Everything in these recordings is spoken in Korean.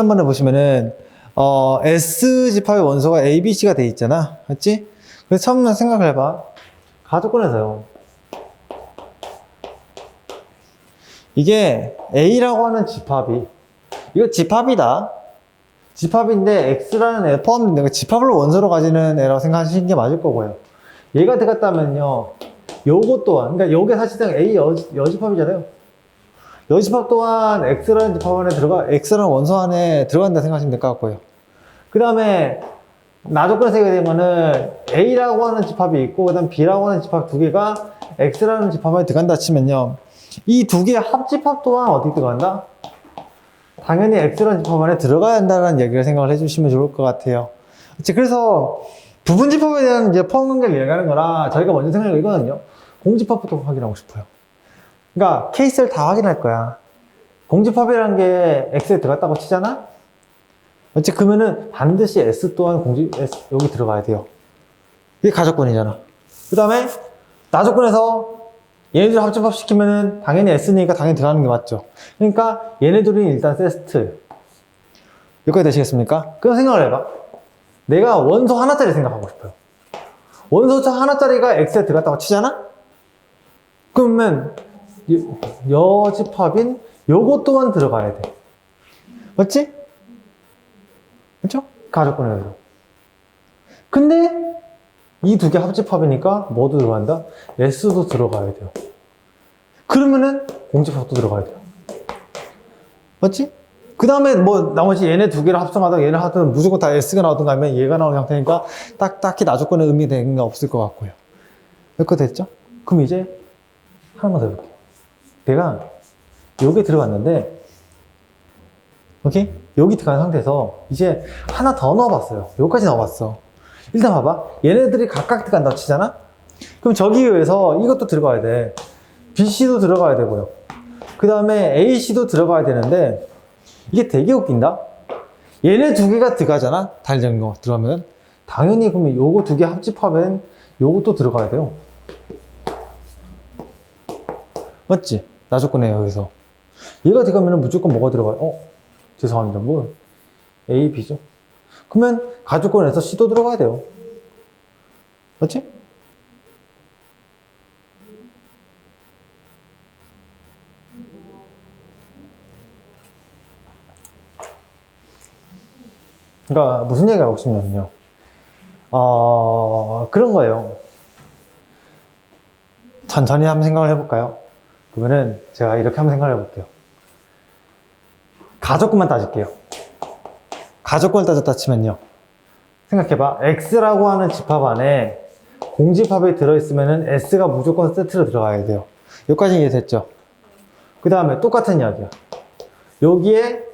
한번 해보시면은 어, S 집합의 원소가 A, B, C가 돼 있잖아, 맞지? 그래서 처음에 생각을 해봐. 가족권에서요. 이게 A라고 하는 집합이 이거 집합이다. 집합인데 X라는 애 포함된 거 집합을 원소로 가지는 애라고 생각하시는 게 맞을 거고요. 얘가 들어갔다면요. 요거 또한 그러니까 요게 사실상 A 여, 여집합이잖아요. 여집합 또한 X라는 집합 안에 들어가, X라는 원소 안에 들어간다 생각하시면 될 것 같고요. 그 다음에, 나조건에서 하게 되면은 A라고 하는 집합이 있고, 그 다음 B라고 하는 집합 두 개가 X라는 집합 안에 들어간다 치면요. 이 두 개의 합집합 또한 어디 들어간다? 당연히 X라는 집합 안에 들어가야 한다는 얘기를 생각을 해주시면 좋을 것 같아요. 그래서 부분 집합에 대한 이제 포함 관계를 얘기하는 거라 저희가 먼저 생각을 이거는요. 공집합부터 확인하고 싶어요. 그러니까 케이스를 다 확인할 거야. 공집합이라는 게 X에 들어갔다고 치잖아? 그렇지? 그러면은 반드시 S 또한 공집, S, 여기 들어가야 돼요. 이게 가족권이잖아. 그 다음에 나조건에서 얘네들 합집합 시키면은 당연히 S니까 당연히 들어가는 게 맞죠. 그러니까 얘네들이 일단 세스트. 여기까지 되시겠습니까? 그럼 생각을 해봐. 내가 원소 하나짜리 생각하고 싶어요. 원소 하나짜리가 X에 들어갔다고 치잖아? 그러면 여- 여집합인 요것 또한 들어가야 돼. 맞지? 그쵸? 가족권에서. 근데 이 두 개 합집합이니까 뭐도 들어간다? S도 들어가야 돼요. 그러면은 공집합도 들어가야 돼요. 맞지? 그 다음에 뭐 나머지 얘네 두 개를 합성하다가 얘네 하든 무조건 다 S가 나오든가 하면 얘가 나오는 형태니까 딱, 딱히 나조건의 의미가 없을 것 같고요. 여기까지 됐죠? 그럼 이제 하나만 더 해볼게요. 내가 여기 들어갔는데, 오케이? 여기 들어간 상태에서 이제 하나 더 넣어봤어요. 여기까지 넣어봤어. 일단 봐봐. 얘네들이 각각 들어간다고 치잖아? 그럼 저기 위해서 이것도 들어가야 돼. BC도 들어가야 되고요. 그 다음에 AC도 들어가야 되는데, 이게 되게 웃긴다? 얘네 두 개가 들어가잖아? 달리는 거 들어가면. 당연히 그러면 요거 두 개 합집하면 요것도 들어가야 돼요. 맞지? 나조건이에요, 여기서. 얘가 들어가면 무조건 뭐가 들어가요? 어? 죄송합니다. 뭐, A, B죠? 그러면 가족권에서 C도 들어가야 돼요. 맞지? 그러니까 무슨 얘기가 하고 싶냐면요. 어, 그런 거예요. 천천히 한번 생각을 해볼까요? 그러면은 제가 이렇게 한번 생각을 해볼게요. 가족권만 따질게요. 가족권을 따졌다 치면요. 생각해봐. X라고 하는 집합 안에 공집합이 들어있으면은 S가 무조건 세트로 들어가야 돼요. 여기까지 이해됐죠? 그 다음에 똑같은 이야기야. 여기에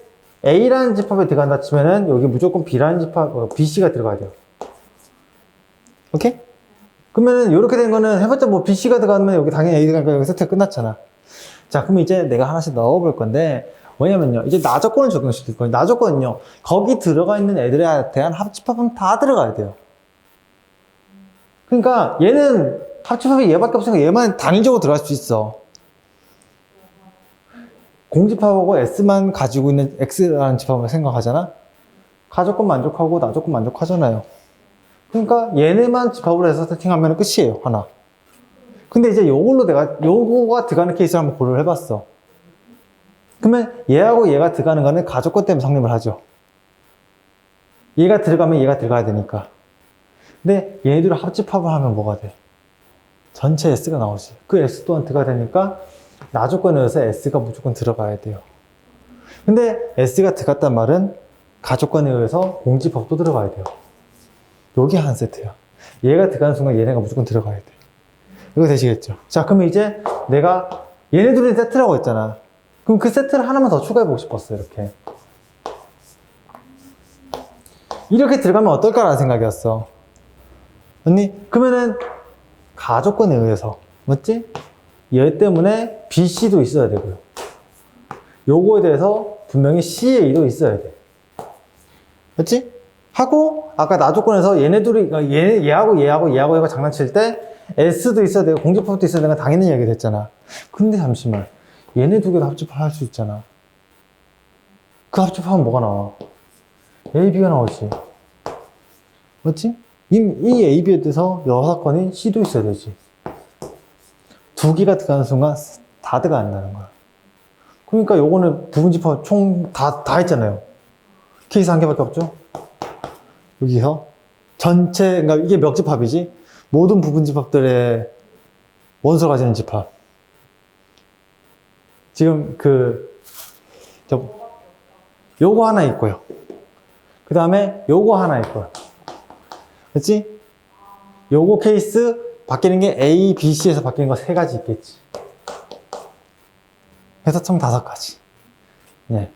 A라는 집합에 들어간다 치면은 여기 무조건 B라는 집합, 어, BC가 들어가야 돼요. 오케이? 그러면은 이렇게 된 거는 해봤자 뭐 BC가 들어가면 여기 당연히 A 들어가니까 여기 세트 끝났잖아. 자, 그럼 이제 내가 하나씩 넣어볼 건데 뭐냐면요. 이제 나조건을 적용시킬 거예요. 나조건은요. 거기 들어가 있는 애들에 대한 합집합은 다 들어가야 돼요. 그러니까 얘는 합집합이 얘밖에 없으니까 얘만 단일적으로 들어갈 수 있어. 공집합하고 S만 가지고 있는 X라는 집합을 생각하잖아? 가조건 만족하고 나조건 만족하잖아요. 그러니까 얘네만 집합으로 해서 세팅하면 끝이에요, 하나. 근데 이제 요걸로 내가, 요거가 들어가는 케이스를 한번 고려를 해봤어. 그러면 얘하고 얘가 들어가는 거는 가조건 때문에 성립을 하죠. 얘가 들어가면 얘가 들어가야 되니까. 근데 얘네들을 합집합을 하면 뭐가 돼? 전체 S가 나오지. 그 S 또한 들어가야 되니까 나조건에 의해서 S가 무조건 들어가야 돼요. 근데 S가 들어갔단 말은 가조건에 의해서 공집합도 들어가야 돼요. 여기 한 세트야. 얘가 들어가는 순간 얘네가 무조건 들어가야 돼. 이거 되시겠죠? 자, 그러면 이제 내가 얘네들이 세트라고 했잖아. 그럼 그 세트를 하나만 더 추가해보고 싶었어, 이렇게. 이렇게 들어가면 어떨까라는 생각이었어. 언니, 그러면은 가조건에 의해서, 맞지? 얘 때문에 BC도 있어야 되고요. 요거에 대해서 분명히 C의 2도 있어야 돼. 맞지? 하고, 아까 나조건에서 얘네들이, 그러니까 얘, 얘하고 얘하고 얘하고 얘가 장난칠 때 S도 있어야 되고 공집합도 있어야 되는 건 당연히 얘기 됐잖아. 근데 잠시만. 얘네 두 개도 합집합 할수 있잖아. 그 합집하면 뭐가 나와? A, B가 나오지. 맞지? 이, 이 A, B에 대해서 여섯 건이 C도 있어야 되지. 두 개가 들어가는 순간 다 들어간다는 거야. 그러니까 요거는 부분 집합 총 다, 다 했잖아요. 케이스 한 개밖에 없죠? 여기서 전체, 그러니까 이게 몇 집합이지? 모든 부분 집합들의 원소가 가지는 집합. 지금 그, 저, 요거 하나 있고요. 그 다음에 요거 하나 있고요. 그치? 요거 케이스 바뀌는 게 A, B, C에서 바뀌는 거 세 가지 있겠지. 해서 총 다섯 가지. 네.